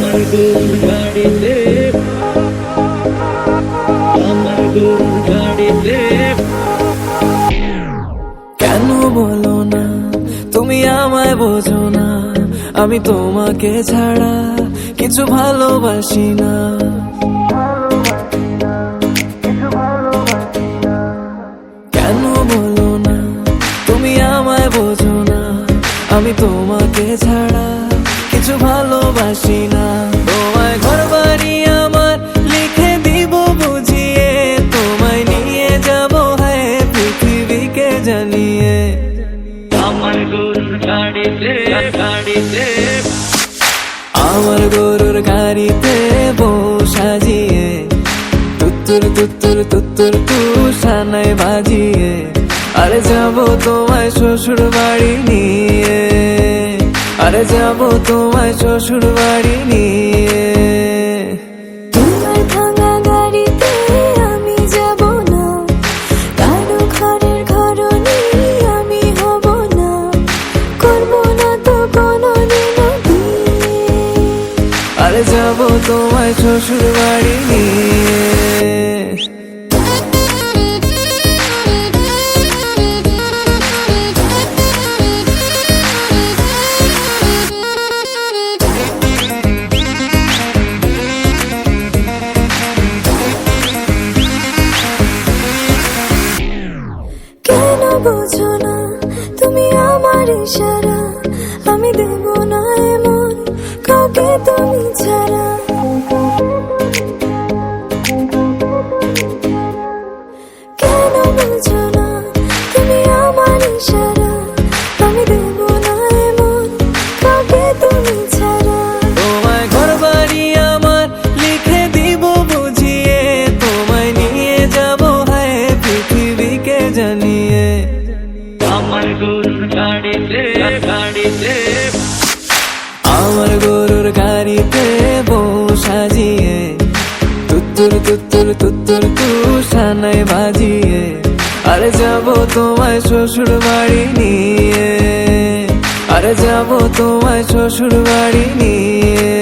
আমার গরুর গাড়িতে আমার গরুর গাড়িতে কেন বলো না তুমি আমায় বোঝো না আমি তোমাকে ছাড়া কিছু ভালোবাসি না। কেন বলো না তুমি আমায় বোঝো না আমি তোমাকে ছাড়া কিছু ভালোবাসি না। তোমায় ঘর বাড়ি আমার লিখে দিব বুঝিয়ে তোমায় নিয়ে যাব হ্যাঁ পৃথিবীকে জানিয়ে। আমার গরুর গাড়িতে গাড়িতে। আমার গরুর গাড়িতে বউ সাজিয়ে তুত্তুর তুত্তুর তুত্তুর তুষানায় বাজিয়ে। আরে যাব তোমায় শ্বশুর বাড়ি নিয়ে। আরে যাব তোমায় শ্বশুর বাড়ি নিয়ে। তোমার ভাঙা গাড়িতে আমি যাব না। কারও ঘরের ঘরনি আমি হব না। করব না তো কোনো দিনও বিয়ে আরে যাব তোমায় শ্বশুর বাড়ি নিয়ে। বুঝো না তুমি আমার ইশারা। আমার গরুর গাড়িতে গাড়িতে। আমার গরুর গাড়িতে সাজিয়ে, তুত্তুর তুত্তুর তুত্তুর তুষানায় বাজিয়ে, আরে যাব তোমায় শ্বশুর বাড়ি নিয়ে। আরে যাব তোমায় শ্বশুর বাড়ি নিয়ে।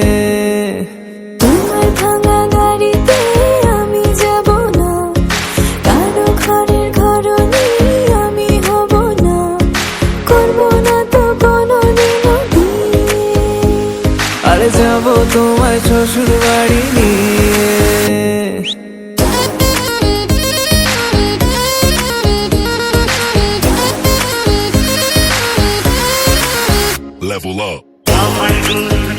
শ্বশুর বাড়ি নিয়ে Level up.